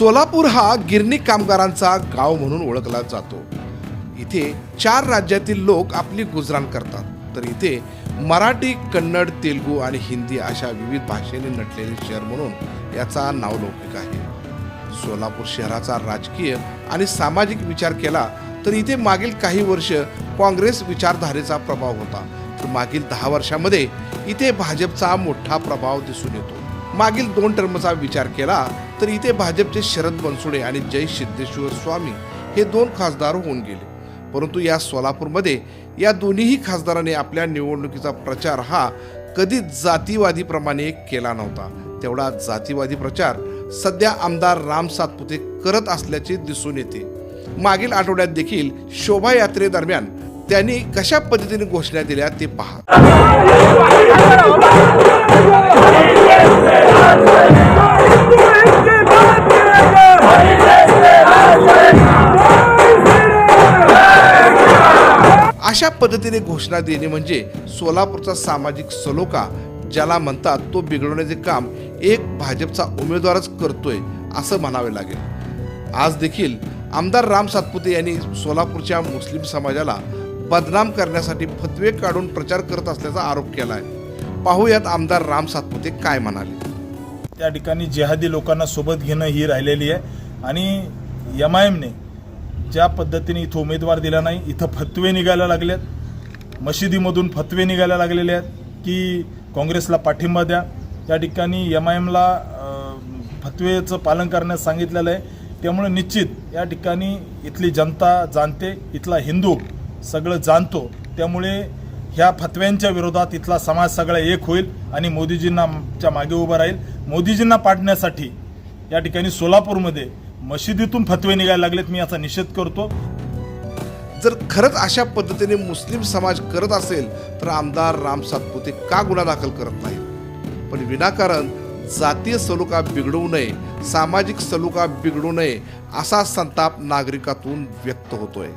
सोलापूर हा गिरणी कामगारांचा गाव म्हणून ओळखला जातो. इथे चार राज्यातील लोक आपली गुजराण करतात. तर इथे मराठी कन्नड तेलुगू आणि हिंदी अशा विविध भाषेने नटलेले शहर म्हणून याचा नावलौकिक आहे. सोलापूर शहराचा राजकीय आणि सामाजिक विचार केला तर इथे मागील काही वर्ष काँग्रेस विचारधारेचा प्रभाव होता. तर मागील दहा वर्षामध्ये इथे भाजपचा मोठा प्रभाव दिसून येतो. मागील दोन टर्मचा विचार केला तर इथे भाजपचे शरद बनसुडे आणि जय सिद्धेश्वर स्वामी हे दोन खासदार होऊन गेले. परंतु या सोलापूरमध्ये या दोन्हीही खासदारांनी आपल्या निवडणुकीचा प्रचार हा कधीच जातीवादीप्रमाणे केला नव्हता. तेवढा जातीवादी प्रचार सध्या आमदार राम सातपुते करत असल्याचे दिसून येते. मागील आठवड्यात देखील शोभायात्रेदरम्यान त्यांनी कशा पद्धतीने घोषणा दिल्या ते पहा. अशा पद्धतीने घोषणा देणे म्हणजे सोलापूरचा सामाजिक सलोखा ज्याला म्हणतात तो बिघडवण्याचे काम एक भाजपचा उमेदवारच करतोय असं म्हणावे लागेल. आज देखील आमदार राम सातपुते यांनी सोलापूरच्या मुस्लिम समाजाला बदनाम करण्यासाठी फतवे काढून प्रचार करत असल्याचा आरोप केला आहे पाहूयात आमदार राम सातपुते काय म्हणाले. त्या ठिकाणी जेहादी लोकांना सोबत घेणं ही राहिलेली आहे आणि एम आय एमने ज्या पद्धतीने इथं उमेदवार दिला नाही इथं फतवे निघायला लागलेत. मशिदीमधून फतवे निघायला लागलेले आहेत की काँग्रेसला पाठिंबा द्या. त्या ठिकाणी एम आय एमला फतवेचं पालन करण्यास सांगितलेलं आहे. त्यामुळे निश्चित या ठिकाणी इथली जनता जाणते इथला हिंदू सगळं जाणतो. त्यामुळे ह्या फतव्यांच्या विरोधात इथला समाज सगळा एक होईल आणि मोदीजींना च्या मागे उभं राहील. मोदीजींना पाडण्यासाठी या ठिकाणी सोलापूरमध्ये मशिदीतून फतवे निघायला लागलेत मी याचा निषेध करतो. जर खरंच अशा पद्धतीने मुस्लिम समाज करत असेल तर आमदार राम सातपुते का गुन्हा दाखल करत नाही? पण विनाकारण जातीय सलुका बिघडवू नये सामाजिक सलुका बिघडू नये असा संताप नागरिकातून व्यक्त होतोय.